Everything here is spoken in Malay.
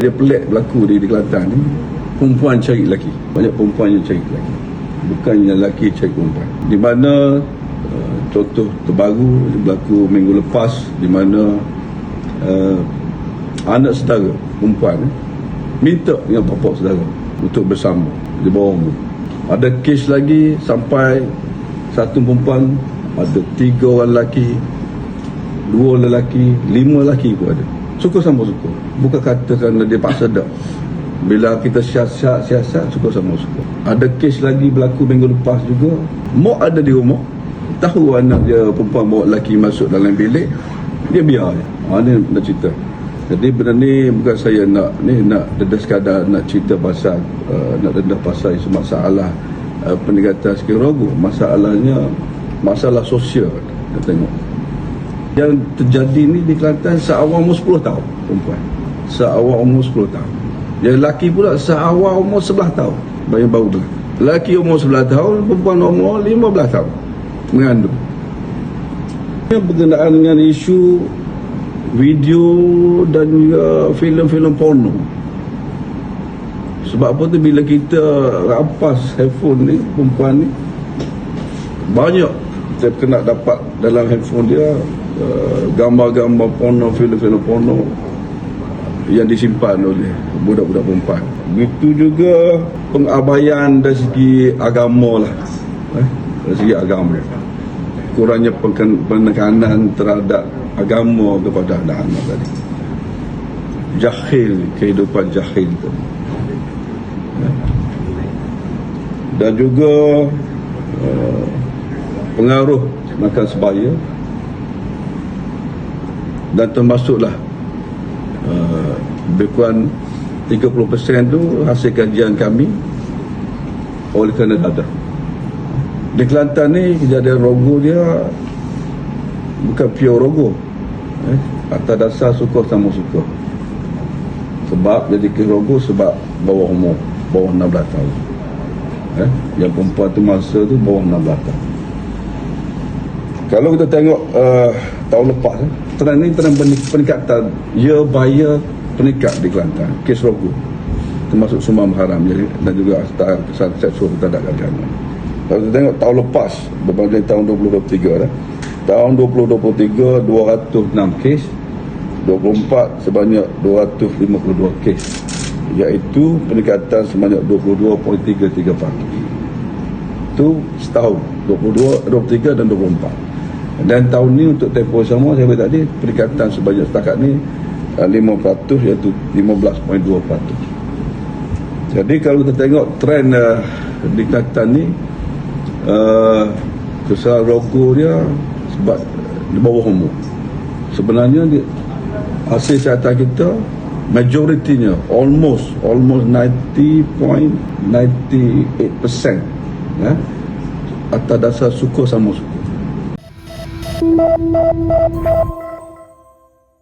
Dia pelik berlaku di, di Kelantan ni. Perempuan cari lelaki. Banyak perempuan yang cari lelaki. Bukannya lelaki cari perempuan. Di mana uh, contoh terbaru berlaku minggu lepas di mana uh, anak saudara perempuan eh, minta dengan bapa saudara untuk bersama di bawah umur. Ada kes lagi sampai satu perempuan ada tiga orang lelaki dua lelaki lima lelaki pun ada suka sama suka bukan kata kerana dia paksa dak bila kita siasat siasat suka sama suka ada kes lagi berlaku minggu lepas juga. Mak ada di rumah. Tahu anak dia perempuan bawa lelaki masuk dalam bilik. Dia biar je. Ha, ni nak cerita. Jadi benda ni bukan saya nak. Ni nak dedah sekadar nak cerita pasal uh, nak dedah pasal isu masalah uh, pendekatan sklerogo masalahnya masalah sosial kita tengok yang terjadi ni di Kelantan seawal umur 10 tahun perempuan. Seawal umur 10 tahun. Yang lelaki pula seawal umur 11 tahun. Baru baru berlaku lelaki umur 11 tahun perempuan umur 15 tahun. Mengandung. Yang berkenaan dengan isu video dan juga filem-filem porno. Sebab apa tu? Bila kita rampas handphone ni perempuan ni banyak kita kena dapat dalam handphone dia gambar-gambar porno, filem-filem porno yang disimpan oleh budak-budak perempuan. Begitu juga pengabaian dari segi agama lah. Eh, dari segi agama. Kurangnya penekanan terhadap agama kepada anak-anak tadi. Jahil, kehidupan jahil tu. Eh. Dan juga uh, pengaruh makan sebaya dan termasuklah uh, lebih kurang 30% tu hasil kajian kami oleh kerana dadah di Kelantan ni kejadian rogo dia bukan pure rogo eh, atas dasar suka sama suka sebab jadi ke rogo sebab bawah umur bawah 16 tahun. Eh, yang perempuan tu masa tu bawah 16 tahun kalau kita tengok uh, tahun lepas eh, trend ni trend pening- peningkatan year by year peningkat di Kelantan kes rogo termasuk sumbang haram jadi, dan juga kesalahan seksual terhadap kanak-kanak kalau kita tengok tahun lepas berbanding tahun 2023 dah tahun 2023 206 kes. 24 sebanyak 252 kes. Iaitu peningkatan sebanyak 22.33 pagi itu setahun 22, 23 dan 24 dan tahun ni untuk tempoh sama saya beritahu tadi peningkatan sebanyak setakat ni uh, 5% iaitu 15.2% jadi kalau kita tengok trend uh, peningkatan ni uh, kesalahan rokok dia sebab di bawah umur. Sebenarnya dia, hasil siasatan kita majoritinya almost almost 90.98% ya atas dasar suka sama suka Música